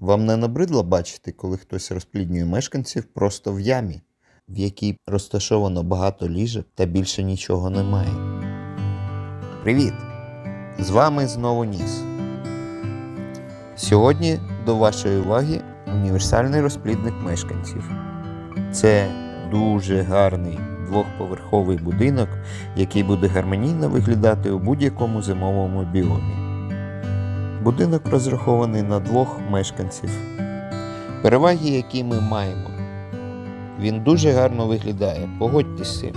Вам не набридло бачити, коли хтось розпліднює мешканців просто в ямі, в якій розташовано багато ліжок та більше нічого немає. Привіт! З вами знову Ніс. Сьогодні до вашої уваги універсальний розплідник мешканців. Це дуже гарний двохповерховий будинок, який буде гармонійно виглядати у будь-якому зимовому біомі. Будинок розрахований на двох мешканців. Переваги, які ми маємо. Він дуже гарно виглядає, погодьтесь цим.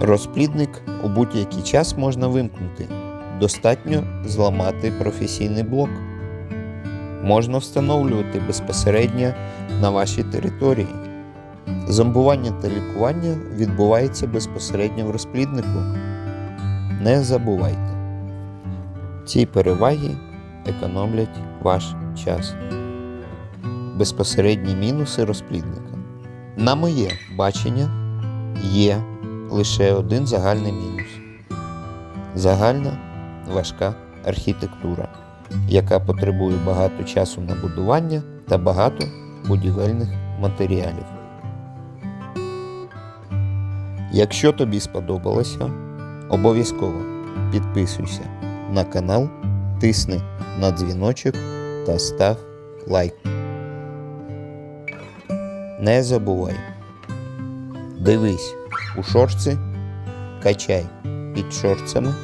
Розплідник у будь-який час можна вимкнути. Достатньо зламати професійний блок. Можна встановлювати безпосередньо на вашій території. Зомбування та лікування відбувається безпосередньо в розпліднику. Не забувайте. Ці переваги економлять ваш час. Безпосередні мінуси розплідника. На моє бачення є лише один загальний мінус. Загальна важка архітектура, яка потребує багато часу на будування та багато будівельних матеріалів. Якщо тобі сподобалося, обов'язково підписуйся на канал, тисни на дзвіночок та став лайк. Не забувай. Дивись у шорці, качай під шорцями,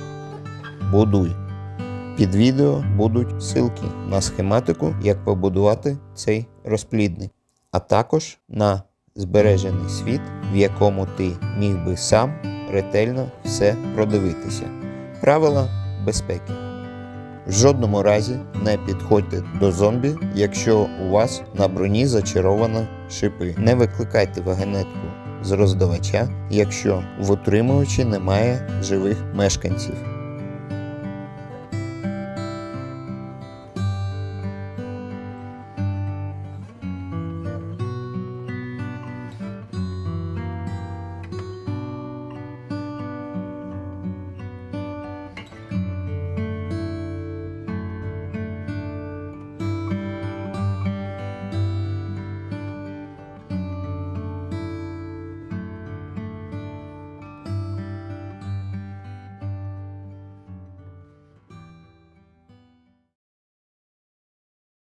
будуй. Під відео будуть ссылки на схематику, як побудувати цей розплідник, а також на збережений світ, в якому ти міг би сам ретельно все продивитися. Правила безпеки. В жодному разі не підходьте до зомбі, якщо у вас на броні зачаровано шипи. Не викликайте вагонетку з роздавача, якщо в утримувачі немає живих мешканців.